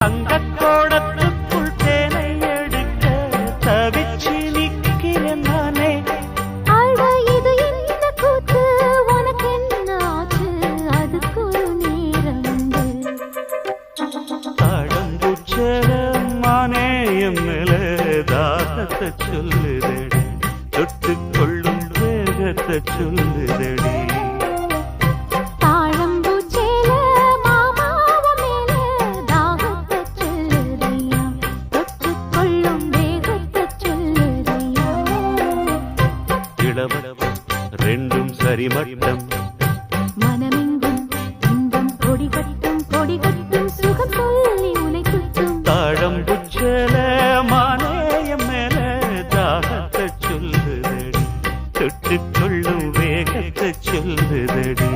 தங்கக்கோடத்துக்குள் தேனை எடுக்க தவிச்சு நிக்கிறேன் நானே. அட இது என்ன கூத்து உனக்கு என்ன ஆச்சு? அதுக்கு ஒரு நேரண்டு தாழம்பூச்சல மானே என் மேல தாகத்தை சொல்லுதடி. வேகத்தை சொல்லுதடி. இளவட்டம் ரெண்டும் சரிமட்டம். மனமெங்கும் இன்பம் கொடிகட்டும் கொடிகட்டும் சுகம் சொல்லி உனைக்குத்தும் தாழம் புச்சல மாலேயம் மேல தாகத்தை சொல்லுதடி. தொட்டுக் கொள்ளும் வேகத்தை சொல்லுதடி.